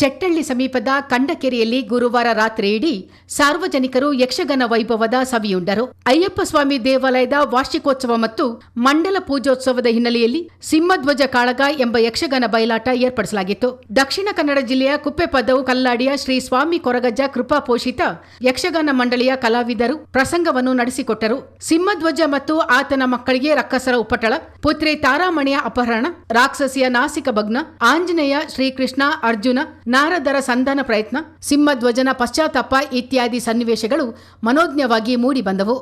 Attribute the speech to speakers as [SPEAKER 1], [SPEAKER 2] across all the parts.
[SPEAKER 1] ಚೆಟ್ಟಳ್ಳಿ ಸಮೀಪದ ಕಂಡಕೆರೆಯಲ್ಲಿ ಗುರುವಾರ ರಾತ್ರಿ ಇಡೀ ಸಾರ್ವಜನಿಕರು ಯಕ್ಷಗಾನ ವೈಭವದ ಸವಿಯುಂಡರು. ಅಯ್ಯಪ್ಪಸ್ವಾಮಿ ದೇವಾಲಯದ ವಾರ್ಷಿಕೋತ್ಸವ ಮತ್ತು ಮಂಡಲ ಪೂಜೋತ್ಸವದ ಹಿನ್ನೆಲೆಯಲ್ಲಿ ಸಿಂಹಧ್ವಜ ಕಾಳಗ ಎಂಬ ಯಕ್ಷಗಾನ ಬಯಲಾಟ ಏರ್ಪಡಿಸಲಾಗಿತ್ತು. ದಕ್ಷಿಣ ಕನ್ನಡ ಜಿಲ್ಲೆಯ ಕುಪ್ಪೆಪದವು ಕಲ್ಲಾಡಿಯ ಶ್ರೀ ಸ್ವಾಮಿ ಕೊರಗಜ್ಜ ಕೃಪಾ ಪೋಷಿತ ಯಕ್ಷಗಾನ ಮಂಡಳಿಯ ಕಲಾವಿದರು ಪ್ರಸಂಗವನ್ನು ನಡೆಸಿಕೊಟ್ಟರು. ಸಿಂಹಧ್ವಜ ಮತ್ತು ಆತನ ಮಕ್ಕಳಿಗೆ ರಕ್ಕಸರ ಉಪಟಳ, ಪುತ್ರಿ ತಾರಾಮಣಿಯ ಅಪಹರಣ, ರಾಕ್ಷಸಿಯ ನಾಸಿಕ ಭಗ್ನ, ಆಂಜನೇಯ ಶ್ರೀಕೃಷ್ಣ ಅರ್ಜುನ ನಾರದರ ಸಂಧಾನ ಪ್ರಯತ್ನ ಸಿಂಹಧ್ವಜನ ಪಶ್ಚಾತ್ತಾಪ ಇತ್ಯಾದಿ ಸನ್ನಿವೇಶಗಳು ಮನೋಜ್ಞವಾಗಿ ಮೂಡಿಬಂದವು.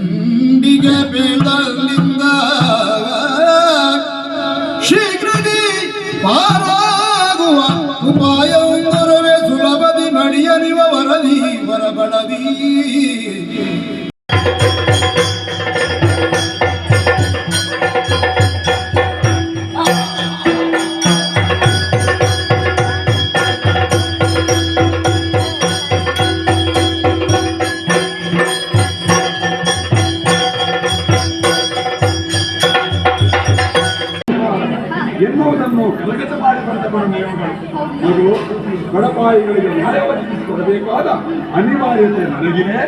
[SPEAKER 2] ಚಂಡಿಗೆ ಬೀಳಲಿಂದ ಶೀಘ್ರದಿ ಪಾರಾಗುವ ಉಪಾಯವೊಂದರವೇ
[SPEAKER 3] ಇದು ಬಡಪಾಯಿಗಳಿಗೆ ನ್ಯಾಯ ಒದಗಿಸಿಕೊಡಬೇಕಾದ ಅನಿವಾರ್ಯತೆ ನನಗಿದೆ,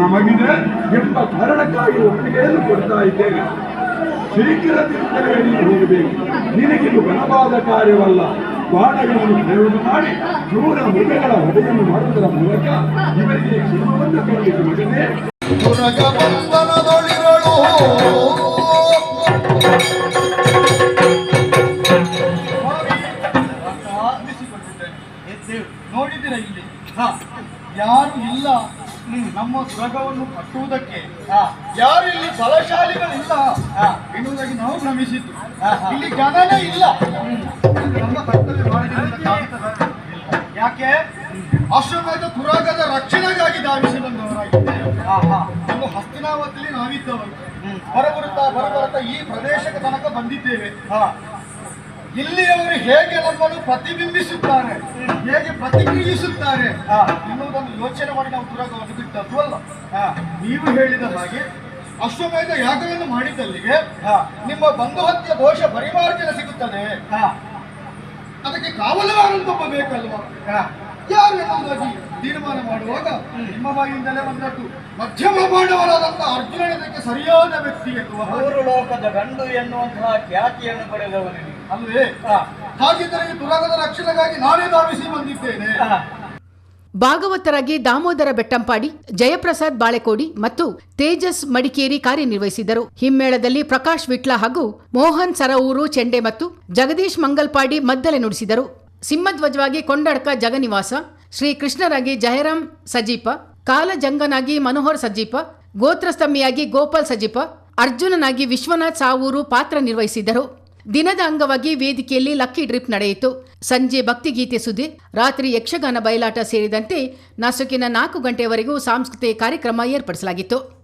[SPEAKER 3] ನಮಗಿದೆ ಎಂಬ ಕಾರಣಕ್ಕಾಗಿ ಒಪ್ಪಿಗೆಯನ್ನು ಕೊಡ್ತಾ ಇದ್ದೇನೆ. ಶೀಘ್ರ ತಿರುಗಿ ಹೋಗಬೇಕು ನಿನಗಿದು ಬಲವಾದ ಕಾರ್ಯವಲ್ಲ. ಬಾಣಗಳನ್ನು ಪ್ರಯೋಗ ಮಾಡಿ ಕ್ರೂರ ಮೃಗಗಳ ಹೊಡೆಯನ್ನು ಮಾಡುವುದರ ಮೂಲಕ ಇವರಿಗೆ ಕ್ಷೇಮವನ್ನು ಕೊಡಲಿಕ್ಕೆ ಮಗನೇ.
[SPEAKER 4] ಯಾರು ಇಲ್ಲ ನಮ್ಮ ಸ್ವರ್ಗವನ್ನು ಕಟ್ಟುವುದಕ್ಕೆ ಯಾರು ಇಲ್ಲಿ ಬಲಶಾಲಿಗಳಿಲ್ಲ ಎನ್ನುವುದಾಗಿ ನಾವು ಭ್ರಮಿಸಿದ್ದು. ಇಲ್ಲಿ ಜನನೇ ಇಲ್ಲ. ನಮ್ಮ ಕರ್ತವ್ಯ ಯಾಕೆ ಸಾಗುತ್ತದೆ. ಯಾಕೆ? ಅಶ್ವಮೇಧ ಪುರಾಗದ ರಕ್ಷಣೆಗಾಗಿ ಧಾವಿಸಿ ಬಂದವರಾಗಿದ್ದೇವೆ ನಮ್ಮ ಹಸ್ತಿನಾವತಿಯಲ್ಲಿ ನಾವಿದ್ದವರು. ಬರಬರುತ್ತಾ ಬರಬರುತ್ತಾ ಈ ಪ್ರದೇಶಕ್ಕೆ ತನಕ ಬಂದಿದ್ದೇವೆ. ಇಲ್ಲಿಯವರು ಹೇಗೆ ನಮ್ಮನ್ನು ಪ್ರತಿಬಿಂಬಿಸುತ್ತಾರೆ ಹೇಗೆ ಪ್ರತಿಕ್ರಿಯಿಸುತ್ತಾರೆ ಎನ್ನುವುದನ್ನು ಯೋಚನೆ ಮಾಡಿ ನಾವು ತುರಗವನ್ನು ಬಿಟ್ಟದ್ದು ಅಲ್ಲ. ನೀವು ಹೇಳಿದ ಹಾಗೆ ಅಶ್ವಮೇಧ ಯಾಗವನ್ನು ಮಾಡಿದ್ದಲ್ಲಿಗೆ ನಿಮ್ಮ ಬಂಧು ಹತ್ಯೆ ದೋಷ ಪರಿಮಾರ್ಜನೆ ಸಿಗುತ್ತದೆ. ಅದಕ್ಕೆ ಕಾವಲುಗಾರಂತೊಬ್ಬ ಬೇಕಲ್ವಾ? ಯಾರು ಎನ್ನುವುದಾಗಿ ತೀರ್ಮಾನ ಮಾಡುವಾಗ ನಿಮ್ಮ ಬಾಯಿಯಿಂದಲೇ ಬಂದದ್ದು ಮಧ್ಯಮ ಬಾಂಡವರಾದಂತ ಅರ್ಜುನನಿದಕ್ಕೆ ಸರಿಯಾದ ವ್ಯಕ್ತಿ ಎನ್ನುವ.
[SPEAKER 5] ಲೋಕದ ಗಂಡು ಎನ್ನುವಂತಹ ಖ್ಯಾತಿಯನ್ನು ಪಡೆದವನು ನೀನು.
[SPEAKER 4] ಅಲ್ವೇ? ಹಾಗಿದ್ದರೆ ದುರಗದ ರಕ್ಷಣೆಗಾಗಿ ನಾನೇ ಧಾವಿಸಿ ಬಂದಿದ್ದೇನೆ.
[SPEAKER 1] ಭಾಗವತರಾಗಿ ದಾಮೋದರ ಬೆಟ್ಟಂಪಾಡಿ ಜಯಪ್ರಸಾದ್ ಬಾಳೆಕೋಡಿ ಮತ್ತು ತೇಜಸ್ ಮಡಿಕೇರಿ ಕಾರ್ಯನಿರ್ವಹಿಸಿದರು. ಹಿಮ್ಮೇಳದಲ್ಲಿ ಪ್ರಕಾಶ್ ವಿಟ್ಲ ಹಾಗೂ ಮೋಹನ್ ಸರವೂರು ಚೆಂಡೆ ಮತ್ತು ಜಗದೀಶ್ ಮಂಗಲ್ಪಾಡಿ ಮದ್ದಲೆ ನುಡಿಸಿದರು. ಸಿಂಹಧ್ವಜವಾಗಿ ಕೊಂಡಡ್ಕ ಜಗನಿವಾಸ ಶ್ರೀ ಕೃಷ್ಣರಾಗಿ ಜಯರಾಮ್ ಸಜೀಪ ಕಾಲಜಂಗನಾಗಿ ಮನೋಹರ್ ಸಜೀಪ ಗೋತ್ರಸ್ತಂಭಿಯಾಗಿ ಗೋಪಾಲ್ ಸಜೀಪ ಅರ್ಜುನನಾಗಿ ವಿಶ್ವನಾಥ್ ಸಾವೂರು ಪಾತ್ರ ನಿರ್ವಹಿಸಿದರು. ದಿನದ ಅಂಗವಾಗಿ ವೇದಿಕೆಯಲ್ಲಿ ಲಕ್ಕಿ ಡ್ರಿಪ್ ನಡೆಯಿತು. ಸಂಜೆ ಭಕ್ತಿಗೀತೆ ಸುದ್ದಿ, ರಾತ್ರಿ ಯಕ್ಷಗಾನ ಬಯಲಾಟ ಸೇರಿದಂತೆ ನಸುಕಿನ ನಾಲ್ಕು ಗಂಟೆವರೆಗೂ ಸಾಂಸ್ಕೃತಿಕ ಕಾರ್ಯಕ್ರಮ ಏರ್ಪಡಿಸಲಾಗಿತ್ತು.